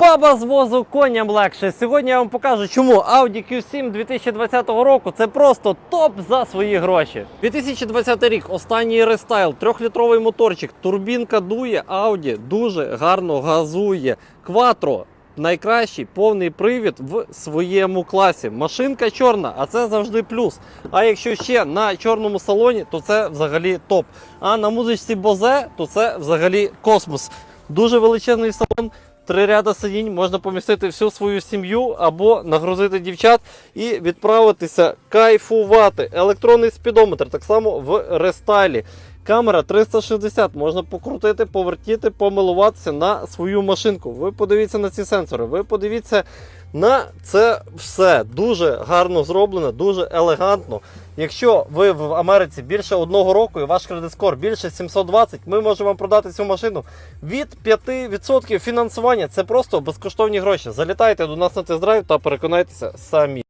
Баба з возу коням легше. Сьогодні я вам покажу, чому Audi Q7 2020 року це просто топ за свої гроші. 2020 рік, останній рестайл, трьохлітровий моторчик, турбінка дує, Audi дуже гарно газує. Quattro Найкращий повний привід в своєму класі. Машинка чорна, а це завжди плюс. А якщо ще на чорному салоні, то це взагалі топ. А на музичці Бозе, то це взагалі космос. Дуже величезний салон. Три ряда сидінь можна помістити всю свою сім'ю або нагрузити дівчат і відправитися кайфувати. Електронний спідометр так само в рестайлі. Камера 360, можна покрутити, повертіти, помилуватися на свою машинку. Ви подивіться на ці сенсори, ви подивіться на це все. Дуже гарно зроблено, дуже елегантно. Якщо ви в Америці більше одного року і ваш кредит-скор більше 720, ми можемо вам продати цю машину від 5% фінансування. Це просто безкоштовні гроші. Залітайте до нас на тест-драйв та переконайтеся самі.